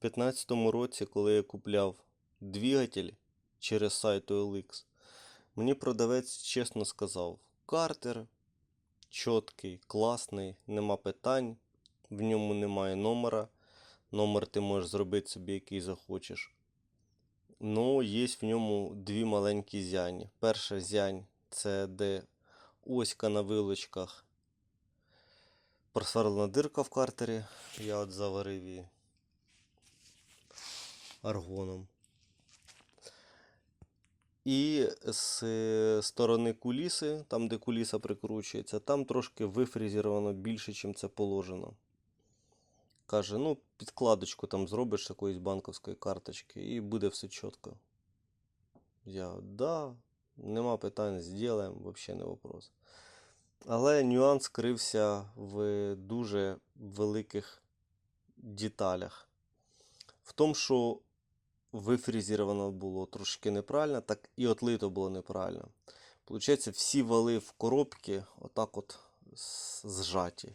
2015 році, коли я купляв двигатель через сайт OLX, мені продавець чесно сказав: картер чіткий, класний, нема питань, в ньому немає номера. Номер ти можеш зробити собі, який захочеш. Ну, є в ньому дві маленькі зяні. Перша зянь це де оська на вилочках. Просверлена дирка в картері. Я от заварив її аргоном. І з сторони куліси, там де куліса прикручується, там трошки вифрезеровано більше, ніж це положено. Каже, ну, підкладочку там зробиш якоїсь банковської карточки і буде все чітко. Я, да, нема питань, зробимо, взагалі не вопрос. Але нюанс крився в дуже великих деталях. В тому, що вифрезеровано було трошки неправильно, так і отлито було неправильно. Получається, всі вали в коробки отак от зжаті.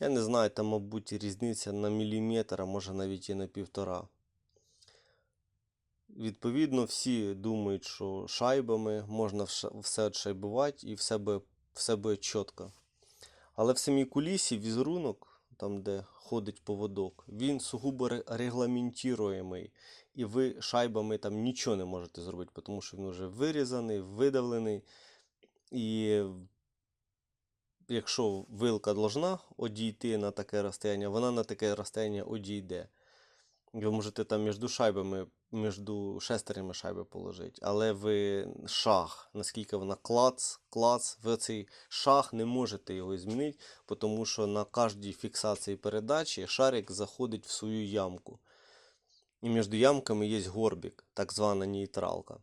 Я не знаю, там, мабуть, різниця на міліметр, а може навіть і на півтора. Відповідно, всі думають, що шайбами можна все відшайбувати і все буде, все буде чітко. Але в самій кулісі візерунок, там де ходить поводок, він сугубо регламентіруємий. І ви шайбами там нічого не можете зробити, тому що він вже вирізаний, видавлений. І якщо вилка должна одійти на таке розстояння, вона на таке розстояння одійде. Ви можете там між шайбами, між шестернями шайби положити, але ви шаг, наскільки вона клац, клац, ви цей шаг не можете його змінити, тому що на кожній фіксації передачі шарик заходить в свою ямку. І між ямками є горбик, так звана нейтралка.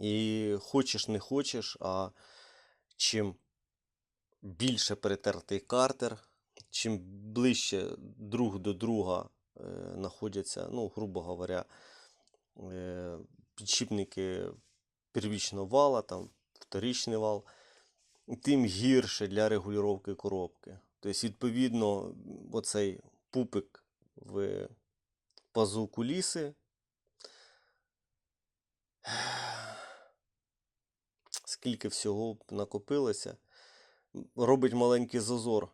І хочеш не хочеш, а чим більше перетертий картер, чим ближче друг до друга знаходяться, ну, грубо говоря, е, підшипники первічного вала, там, вторичний вал, тим гірше для регулювання коробки. Тобто, відповідно, оцей пупик в пазу куліси. Скільки всього накопилося, робить маленький зазор.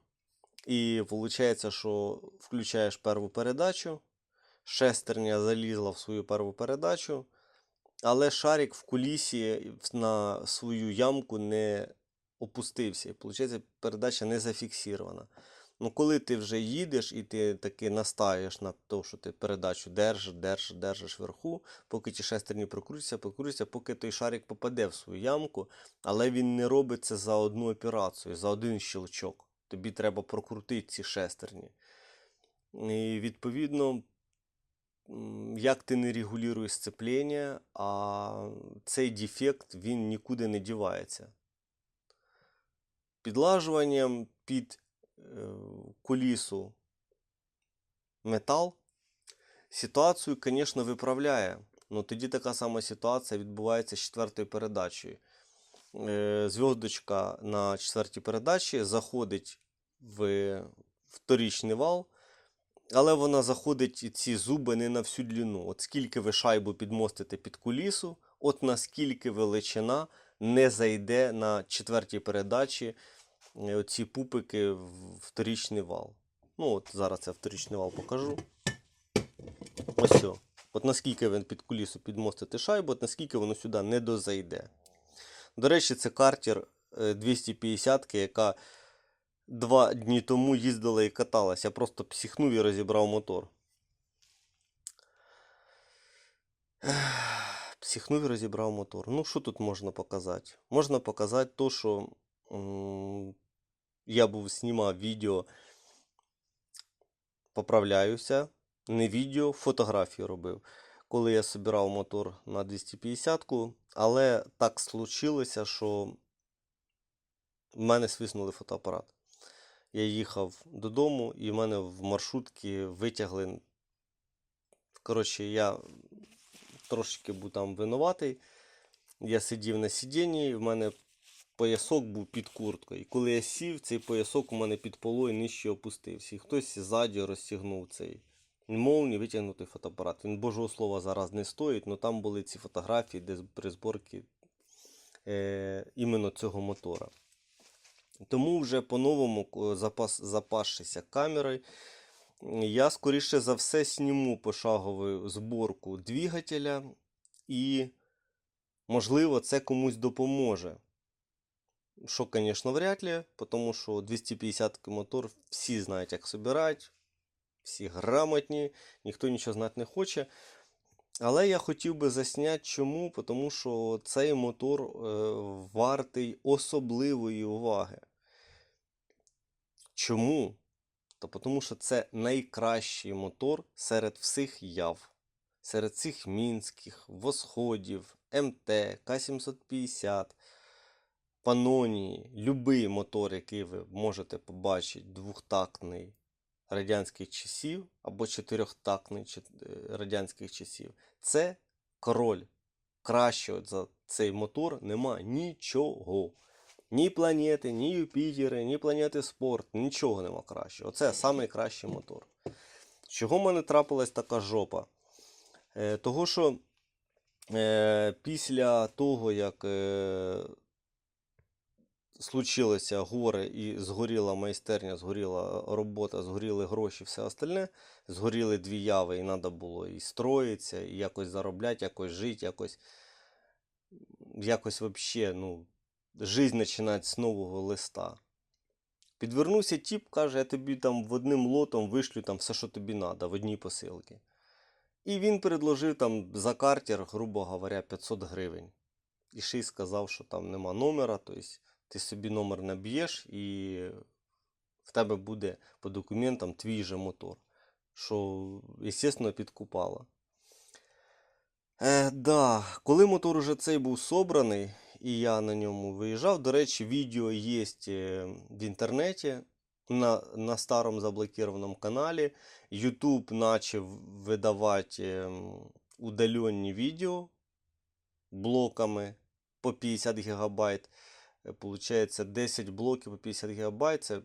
І виходить, що включаєш перву передачу, шестерня залізла в свою перву передачу, але шарик в кулісі на свою ямку не опустився. І виходить, передача не зафіксована. Ну, коли ти вже їдеш і ти таки настаєш на те, що ти передачу держиш, держиш, держиш вверху, поки ті шестерні прокрутяться, прокрутяться, поки той шарик попаде в свою ямку, але він не робить це за одну операцію, за один щелчок. Тобі треба прокрутити ці шестерні. І відповідно, як ти не регулюєш сцеплення, а цей дефект він нікуди не дівається. Підлажуванням під е, колісу метал ситуацію, звісно, виправляє. Ну тоді така сама ситуація відбувається з четвертою передачею. Е, Зв'язочка на четвертій передачі заходить в вторічний вал, але вона заходить ці зуби не на всю длину. От скільки ви шайбу підмостите під кулісу, от наскільки величина не зайде на четвертій передачі е, оці пупики в вторічний вал. Ну, от зараз я вторічний вал покажу. Ось. От наскільки ви під кулісу підмостите шайбу, от наскільки воно сюди не дозайде. До речі, це картер 250, яка два дні тому їздила і каталася. Я просто психнув і розібрав мотор. Психнув і розібрав мотор. Ну, що тут можна показати? Можна показати то, що я був знімав відео, поправляюся. Не відео, фотографію робив. Коли я собирав мотор на 250-ку, але так случилося, що в мене свиснули фотоапарат. Я їхав додому, і в мене в маршрутці витягли. Коротше, я трошки був там винуватий. Я сидів на сидінні, і в мене поясок був під курткою. І коли я сів, цей поясок у мене під полою нижче опустився. І хтось ззаді розтягнув цей молні витягнутий фотоапарат. Він Божого слова зараз не стоїть, але там були ці фотографії, де при зборці е, іменно цього мотора. Тому вже по-новому, ко- запас, запасшися камерою, я скоріше за все сніму пошагову зборку двигателя і, можливо, це комусь допоможе. Що, звісно, вряд ли, тому що 250 мотор всі знають, як собирати, всі грамотні, ніхто нічого знати не хоче. Але я хотів би засняти чому, тому що цей мотор е, вартий особливої уваги. Чому? Та тому що це найкращий мотор серед всіх яв, серед цих мінських, восходів, МТ, К750, Панонії, любий мотор, який ви можете побачити, двохтактний радянських часів або чотирьохтактний чот- е, радянських часів, це король. Кращого за цей мотор нема нічого. Ні планети, ні Юпітери, ні планети спорт, нічого нема кращого. Це найкращий мотор. Чого в мене трапилась така жопа? Е, того, що е, після того, як случилося горе і згоріла майстерня, згоріла робота, згоріли гроші, все остальне, згоріли дві яви, і треба було і строїтися, і якось заробляти, якось жити, якось, якось вообще, ну, жизнь починати з нового листа. Підвернувся тіп, каже, я тобі там в одним лотом вишлю там все, що тобі треба, в одній посилці. І він предложив там за картер, грубо говоря, 500 гривень. І ще й сказав, що там нема номера, тобто ти собі номер наб'єш і в тебе буде по документам твій же мотор. Що, звісно, підкупало. Е, да, коли мотор уже цей був собраний, і я на ньому виїжджав, до речі, відео є в інтернеті на, на старому заблокірованому каналі. YouTube почав видавати ем, удалені відео блоками по 50 гігабайт. Е, Получається 10 блоків по 50 гігабайт, це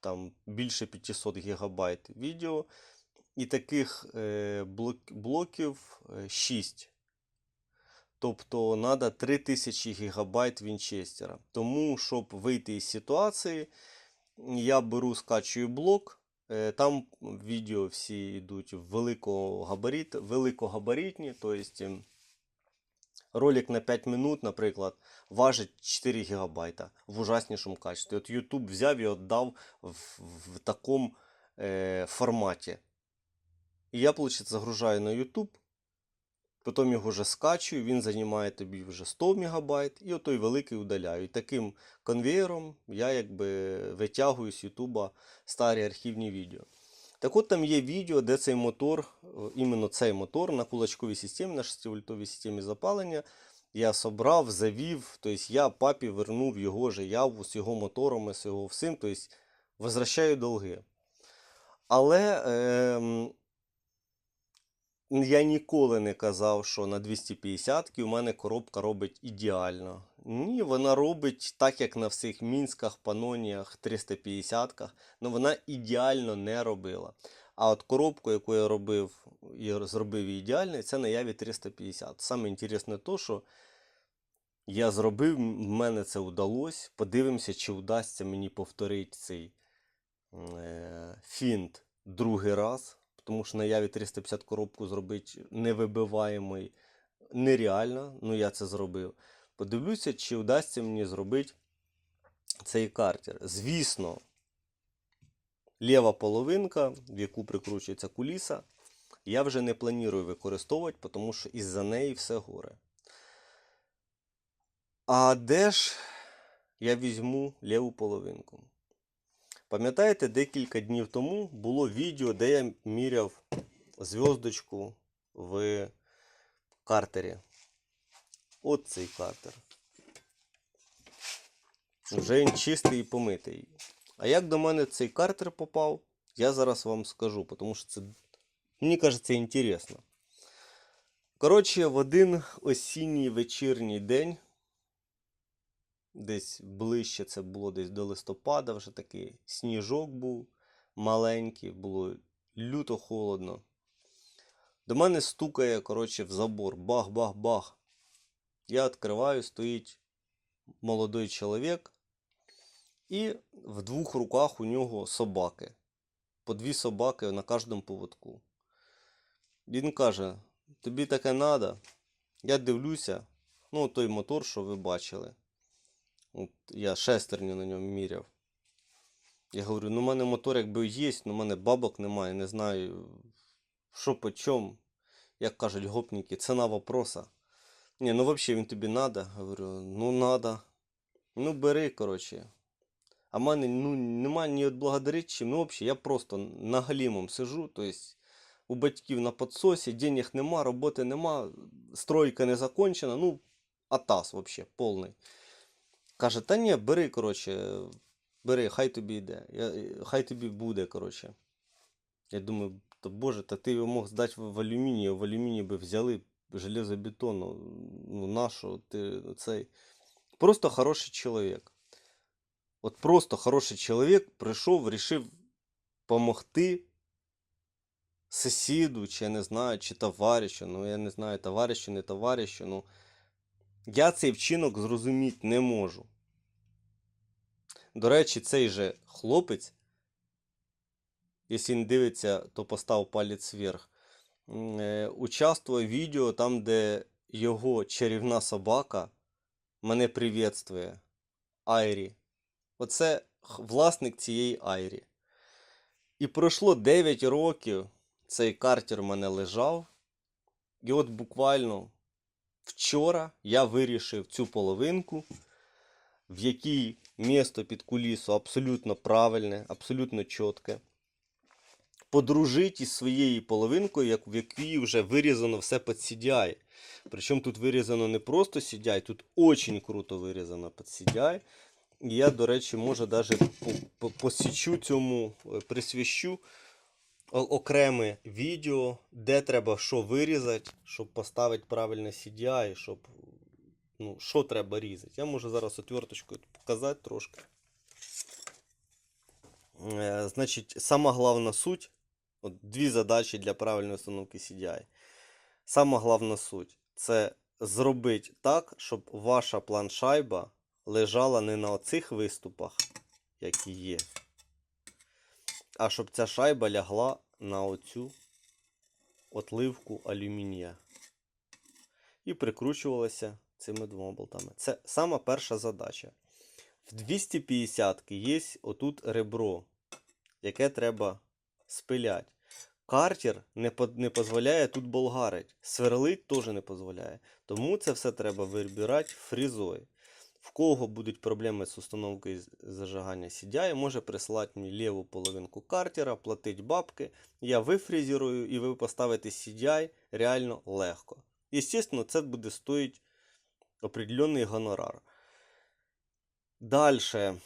там більше 500 гігабайт відео. І таких е, блок, блоків 6. Тобто треба 3000 гігабайт Вінчестера. Тому, щоб вийти із ситуації, я беру, скачую блок. е, Там відео всі йдуть великогабарит, великогабаритні, тобто ролик на 5 минут, наприклад, важить 4 гігабайта в ужаснішому качестві. От YouTube взяв і віддав в, в такому е, форматі. І я, виходить, загружаю на YouTube, потім його вже скачую, він займає тобі вже 100 МБ, і отой великий удаляю. І таким конвеєром я якби витягую з YouTube старі архівні відео. Так от там є відео, де цей мотор, е, іменно цей мотор на кулачковій системі, на 6-вольтовій системі запалення, я собрав, завів, тобто я папі вернув його же яву з його мотором, з його всім, тобто возвращаю долги. Але ем, я ніколи не казав, що на 250 у мене коробка робить ідеально. Ні, вона робить так, як на всіх мінськах, паноніях, 350-ках, але вона ідеально не робила. А от коробку, яку я робив і зробив ідеальною, це на Яві 350. Саме інтересне то, що я зробив, в мене це вдалося. Подивимося, чи вдасться мені повторити цей е, фінт другий раз. Тому що на Яві 350 коробку зробити невибиваємий нереально. Ну я це зробив. Подивлюся, чи вдасться мені зробити цей картер. Звісно, ліва половинка, в яку прикручується куліса, я вже не планую використовувати, тому що із-за неї все горе. А де ж я візьму ліву половинку? Пам'ятаєте, декілька днів тому було відео, де я міряв зв'язочку в картері. От цей картер. Вже він чистий і помитий. А як до мене цей картер попав, я зараз вам скажу, тому що це, мені кажеться, інтересно. Коротше, в один осінній вечірній день, десь ближче це було десь до листопада, вже такий сніжок був маленький, було люто холодно. До мене стукає, коротше, в забор. Бах-бах-бах. Я відкриваю, стоїть молодий чоловік, і в двох руках у нього собаки. По дві собаки на кожному поводку. Він каже: тобі таке надо. Я дивлюся, ну, той мотор, що ви бачили. От я шестерню на ньому міряв. Я говорю, ну, в мене мотор якби є, але в мене бабок немає, не знаю, що по чому. Як кажуть гопніки, ціна вопроса. Ні, ну взагалі він тобі надо. Говорю, ну надо. Ну бери, коротше. А в мене ну, немає ні отблагодарить чим. Ну, взагалі, я просто на галімом сижу, тобто у батьків на підсосі, денег нема, роботи нема, стройка не закончена, ну, атас взагалі, повний. Каже, та ні, бери, коротше, бери, хай тобі йде, я, хай тобі буде, коротше. Я думаю, то боже, та ти його мог здати в, алюміній, в алюміній би взяли железобетон, ну, нащо ти цей. Просто хороший чоловік. От просто хороший чоловік прийшов, вирішив допомогти сусіду, чи я не знаю, чи товаришу. Ну, я не знаю, товаришу, не товаришу. Ну, я цей вчинок зрозуміти не можу. До речі, цей же хлопець, якщо він дивиться, то постав палець вверх. е, Участвує в відео там, де його чарівна собака мене привітствує. Айрі. Оце власник цієї Айрі. І пройшло 9 років. Цей картер в мене лежав. І от буквально вчора я вирішив цю половинку, в якій місто під кулісу абсолютно правильне, абсолютно чітке. Подружити із своєю половинкою, в якій вже вирізано все під CDI. Причому тут вирізано не просто CDI, тут дуже круто вирізано під CDI. І я, до речі, може навіть посічу цьому, е, присвящу окреме відео, де треба що вирізати, щоб поставити правильне CDI, щоб ну, що треба різати. Я можу зараз отверточкою показати трошки. Е, Значить, сама головна суть. От дві задачі для правильної установки CDI. Сама головна суть це зробити так, щоб ваша планшайба лежала не на оцих виступах, які є, а щоб ця шайба лягла на оцю отливку алюмінія. І прикручувалася цими двома болтами. Це сама перша задача. В 250 є отут ребро, яке треба спиляти. Картер не, не дозволяє тут болгарить. Сверлить теж не дозволяє. Тому це все треба вибирати фрізою. В кого будуть проблеми з установкою зажигання CDI, може присилати мені ліву половинку картера, платить бабки. Я вифрезерую і ви поставите CDI реально легко. Естественно, це буде стоїть определенний гонорар. Дальше.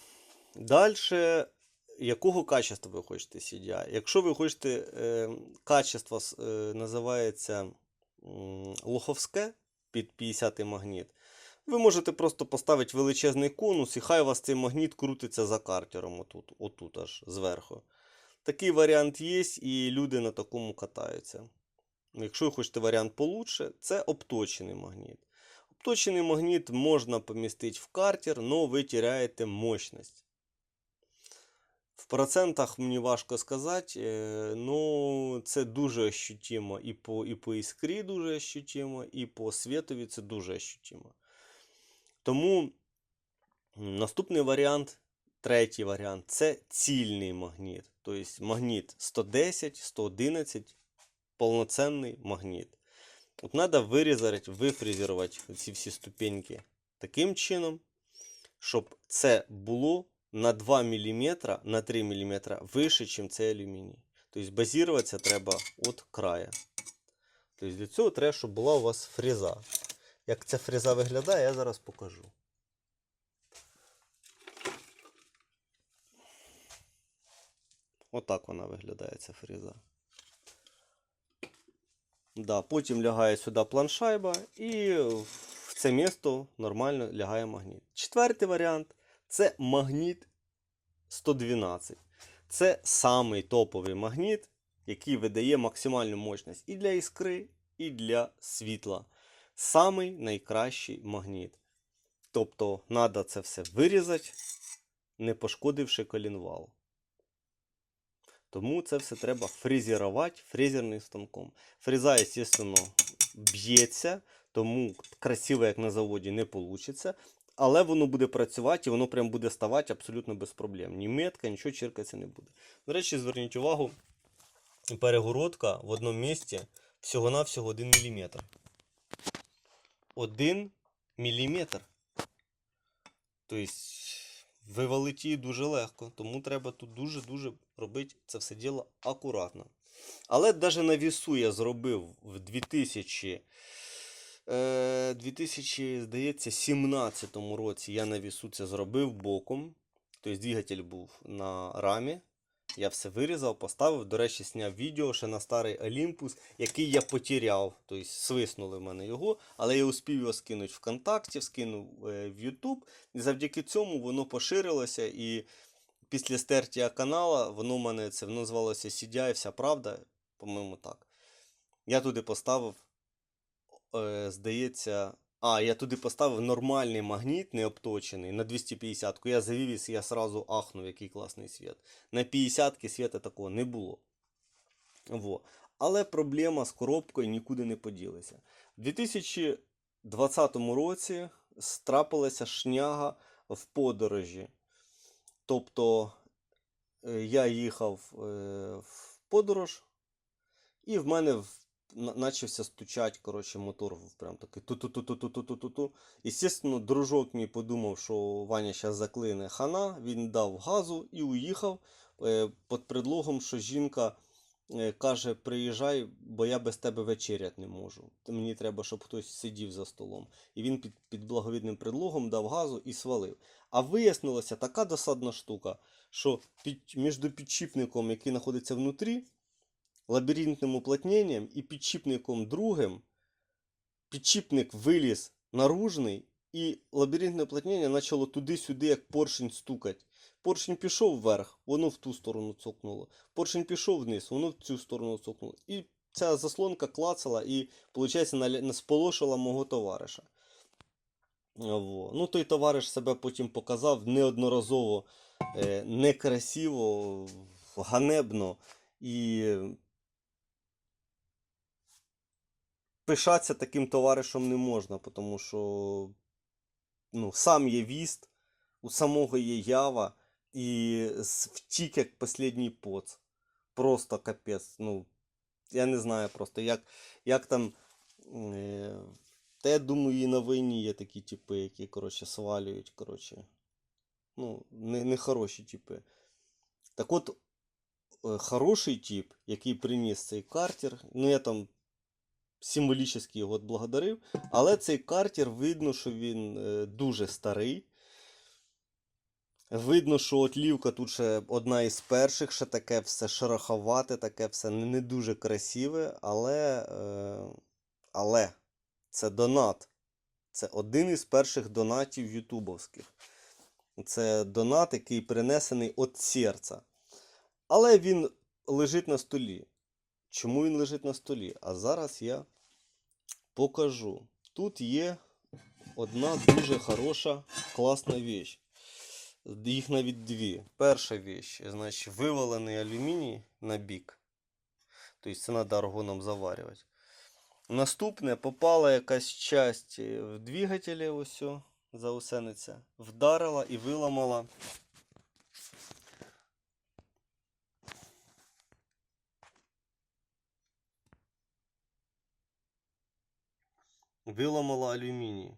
Дальше, якого качества ви хочете CDI? Якщо ви хочете, е, качество е, називається м, лоховське під 50 магніт, ви можете просто поставити величезний конус, і хай у вас цей магніт крутиться за картером отут, отут аж зверху. Такий варіант є, і люди на такому катаються. Якщо ви хочете варіант получше, це обточений магніт. Обточений магніт можна помістити в картер, але ви теряєте мощність. В процентах мені важко сказати, е, ну це дуже ощутимо. І по, і по іскрі дуже ощутимо, і по світові це дуже ощутимо. Тому наступний варіант, третій варіант це цільний магніт. Тобто магніт 110, 111, повноцінний магніт. От треба вирізати, вифрезерувати ці всі ступеньки таким чином, щоб це було на 2 мм, на 3 мм вище, ніж цей алюміній. Тобто базуватися треба від краю. Тобто для цього треба, щоб була у вас фреза. Як ця фреза виглядає, я зараз покажу. Отак вона виглядає, ця фреза. Да, потім лягає сюди планшайба і в це місто нормально лягає магніт. Четвертий варіант це магніт 112. Це самий топовий магніт, який видає максимальну мощність і для іскри, і для світла. Самий найкращий магніт. Тобто, треба це все вирізати, не пошкодивши колінвал. Тому це все треба фрезерувати фрезерним станком. Фреза, звісно, б'ється, тому красиво, як на заводі, не вийде. Але воно буде працювати і воно прям буде ставати абсолютно без проблем. Ні метка, нічого чиркатися не буде. До речі, зверніть увагу, перегородка в одному місці всього-навсього 1 мм. 1 мм. Тобто вивалити її дуже легко, тому треба тут дуже-дуже робити це все діло акуратно. Але навіть на вісу я зробив в 2000, е, 2000, здається, 17 році я на вісу це зробив боком. Тобто двигатель був на рамі. Я все вирізав, поставив. До речі, зняв відео ще на старий Олімпус, який я потеряв. Тобто свиснули в мене його, але я успів його скинути ВКонтакті, скинув е, в YouTube. І завдяки цьому воно поширилося. І після стертя канала воно в мене це воно звалося CDI, вся правда, по-моєму, так. Я туди поставив, е, здається. А, я туди поставив нормальний магніт, не обточений, на 250-ку. Я завів і я сразу ахнув, який класний світ. На 50-ки світа такого не було. Во. Але проблема з коробкою нікуди не поділася. У 2020 році трапилася шняга в подорожі. Тобто е, я їхав е, в подорож, і в мене в- начався стучать, коротше, мотор прям такий ту-ту-ту-ту-ту-ту-ту-ту. Естественно, дружок мій подумав, що Ваня зараз заклине хана, він дав газу і уїхав е, під предлогом, що жінка е, каже: приїжджай, бо я без тебе вечерять не можу. Мені треба, щоб хтось сидів за столом. І він під, під благовідним предлогом дав газу і свалив. А вияснилася така досадна штука, що під, між підчіпником, який знаходиться внутрі, лабіринтним уплотненням і підчіпником другим, підчіпник виліз наружний, і лабіринтне уплотнення почало туди-сюди, як поршень стукати. Поршень пішов вверх, воно в ту сторону цокнуло. Поршень пішов вниз, воно в цю сторону цокнуло. І ця заслонка клацала і, виходить, сполошила мого товариша. Во. Ну, той товариш себе потім показав неодноразово е, некрасиво, ганебно і пишатися таким товаришем не можна, тому що ну, сам є віст, у самого є ява, і втік як останній поц. Просто капець. Ну, я не знаю просто, як, як там. Е, та я думаю, і на війні є такі типи, які, коротше, свалюють, коротше. Ну, не, не хороші типи. Так от, е, хороший тип, який приніс цей картер, ну я там символічно його благодарив, але цей картер видно, що він е, дуже старий. Видно, що отлівка тут ще одна із перших, ще таке все шероховате, таке все не, дуже красиве, але, е, але це донат. Це один із перших донатів ютубовських. Це донат, який принесений від серця. Але він лежить на столі. Чому він лежить на столі? А зараз я покажу. Тут є одна дуже хороша, класна віч. Їх навіть дві. Перша віч, значить, вивалений алюміній на бік. Тобто це треба аргоном заварювати. Наступне попала якась часть в двигателі, ось заусениця, вдарила і виламала. Виламала алюміній.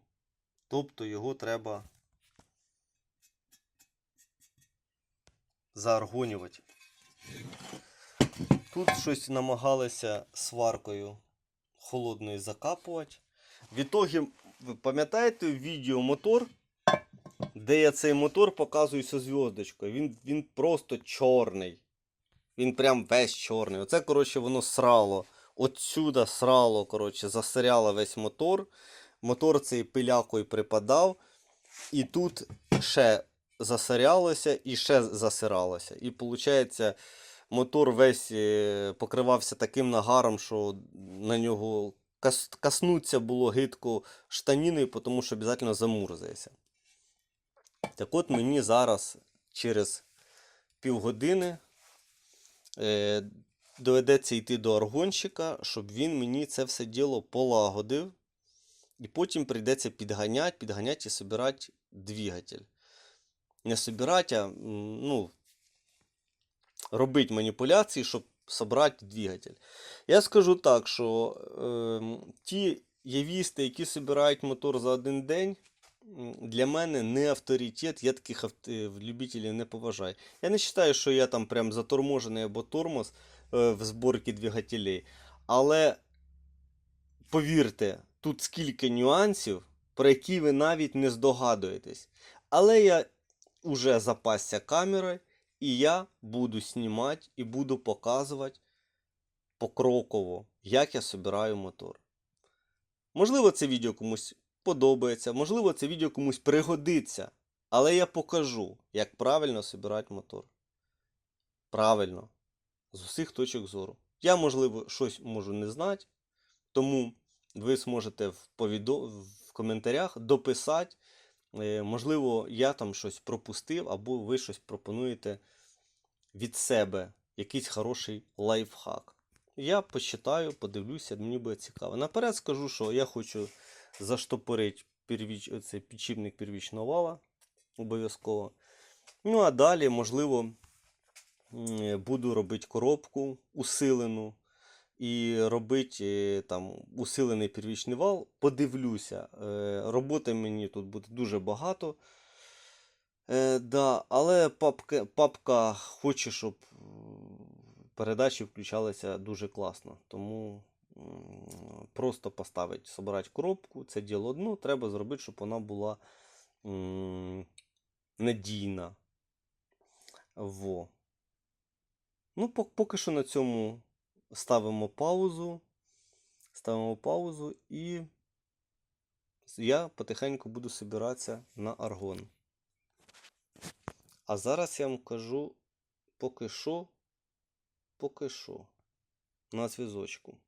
Тобто його треба зааргонювати. Тут щось намагалися сваркою холодною закапувати. В ітогі, ви пам'ятаєте відео мотор, де я цей мотор показую зі зв'язочкою. Він, він просто чорний. Він прям весь чорний. Оце, коротше, воно срало. Отсюда срало, коротше, засоряло весь мотор. Мотор цей пилякою припадав. І тут ще засорялося і ще засиралося. І виходить, мотор весь е, покривався таким нагаром, що на нього каснуться було гидко штаніни, тому що обов'язково замурзається. Так от мені зараз через півгодини е, доведеться йти до аргонщика, щоб він мені це все діло полагодив. І потім прийдеться підганяти, підганяти і собирати двигатель. Не собирати, а ну, робити маніпуляції, щоб собрати двигатель. Я скажу так, що ем, ті явісти, які собирають мотор за один день, для мене не авторитет, я таких авт... е, любителів не поважаю. Я не вважаю, що я там прям заторможений або тормоз е, в зборці двигателей. Але повірте, тут скільки нюансів, про які ви навіть не здогадуєтесь. Але я уже запасся камерою, і я буду знімати і буду показувати покроково, як я собираю мотор. Можливо, це відео комусь подобається, можливо, це відео комусь пригодиться, але я покажу, як правильно собирати мотор. Правильно, з усіх точок зору. Я, можливо, щось можу не знати, тому ви зможете в, повідо... в коментарях дописати. Е, Можливо, я там щось пропустив, або ви щось пропонуєте від себе, якийсь хороший лайфхак. Я почитаю, подивлюся, мені буде цікаво. Наперед скажу, що я хочу заштопорити первіч... оцей підшипник первічного вала обов'язково. Ну, а далі, можливо, буду робити коробку усилену і робити е, там усилений первічний вал. Подивлюся. Е, Роботи мені тут буде дуже багато. Е, да, але папка, папка хоче, щоб передачі включалися дуже класно. Тому просто поставити, собирати коробку, це діло одно. Треба зробити, щоб вона була надійна. Во. Ну, поки що на цьому ставимо паузу. Ставимо паузу і я потихеньку буду собиратися на аргон. А зараз я вам кажу поки що, поки що на зв'язочку.